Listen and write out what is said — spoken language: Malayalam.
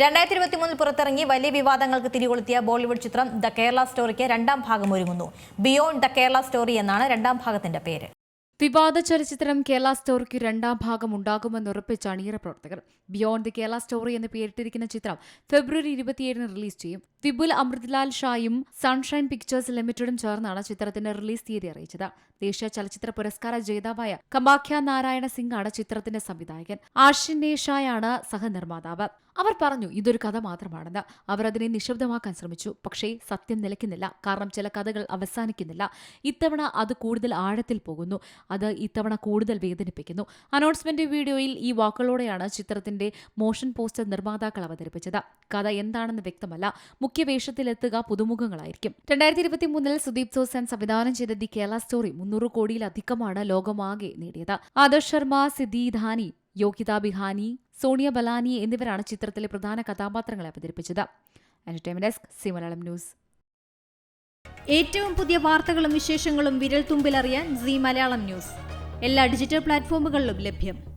രണ്ടായിരത്തി ഇരുപത്തി മൂന്നിൽ പുറത്തിറങ്ങി വലിയ വിവാദങ്ങൾക്ക് തിരികൊളുത്തിയ ബോളിവുഡ് ചിത്രം ദ കേരള സ്റ്റോറിക്ക് രണ്ടാം ഭാഗം ഒരുങ്ങുന്നു. ബിയോണ്ട് ദ കേരള സ്റ്റോറി എന്നാണ് രണ്ടാം ഭാഗത്തിന്റെ പേര്. വിവാദ ചലച്ചിത്രം കേരള സ്റ്റോറിക്ക് രണ്ടാം ഭാഗം ഉണ്ടാകുമെന്ന് ഉറപ്പിച്ച അണിയറ പ്രവർത്തകർ. ബിയോണ്ട് ദി കേരള സ്റ്റോറി എന്ന് പേരിട്ടിരിക്കുന്ന ചിത്രം ഫെബ്രുവരി ഇരുപത്തിയേഴിന് റിലീസ് ചെയ്യും. വിപുൽ അമൃത്ലാൽ ഷായും സൺഷൈൻ പിക്ചേഴ്സ് ലിമിറ്റഡും ചേർന്നാണ് ചിത്രത്തിന്റെ റിലീസ് തീയതി അറിയിച്ചത്. ദേശീയ ചലച്ചിത്ര പുരസ്കാര ജേതാവായ കമാഖ്യ നാരായണ സിംഗ് ആണ് ചിത്രത്തിന്റെ സംവിധായകൻ. ആഷിൻ ഷായാണ് സഹനിർമ്മാതാവ്. അവർ പറഞ്ഞു ഇതൊരു കഥ മാത്രമാണെന്ന്. അവർ അതിനെ നിശബ്ദമാക്കാൻ ശ്രമിച്ചു. പക്ഷേ സത്യം നിലയ്ക്കുന്നില്ല. കാരണം ചില കഥകൾ അവസാനിക്കുന്നില്ല. ഇത്തവണ അത് കൂടുതൽ ആഴത്തിൽ പോകുന്നു. അത് ഇത്തവണ കൂടുതൽ വേദനിപ്പിക്കുന്നു. അനൗൺസ്മെന്റ് വീഡിയോയിൽ ഈ വാക്കുകളോടെയാണ് ചിത്രത്തിന്റെ മോഷൻ പോസ്റ്റർ നിർമ്മാതാക്കൾ അവതരിപ്പിച്ചത്. കഥ എന്താണെന്ന് വ്യക്തമല്ല. മുഖ്യ വേഷത്തിലെത്തുക പുതുമുഖങ്ങളായിരിക്കും. രണ്ടായിരത്തി ഇരുപത്തി മൂന്നിൽ സുദീപ് സോസൻ സംവിധാനം ചെയ്ത ദി കേരള സ്റ്റോറി മുന്നൂറ് കോടിയിലധികമാണ് ലോകമാകെ നേടിയത്. ആദർശ് ശർമ്മ സിദ്ധി ധാനി യോഗ്യത ബിഹാനി സോണിയ ബലാനി എന്നിവരാണ് ചിത്രത്തിലെ പ്രധാന കഥാപാത്രങ്ങളെ അവതരിപ്പിച്ചത്. ന്യൂസ്. ഏറ്റവും പുതിയ വാർത്തകളും വിശേഷങ്ങളും വിരൽ തുമ്പിലറിയാൻ സി മലയാളം ന്യൂസ്. എല്ലാ ഡിജിറ്റൽ പ്ലാറ്റ്ഫോമുകളിലും ലഭ്യം.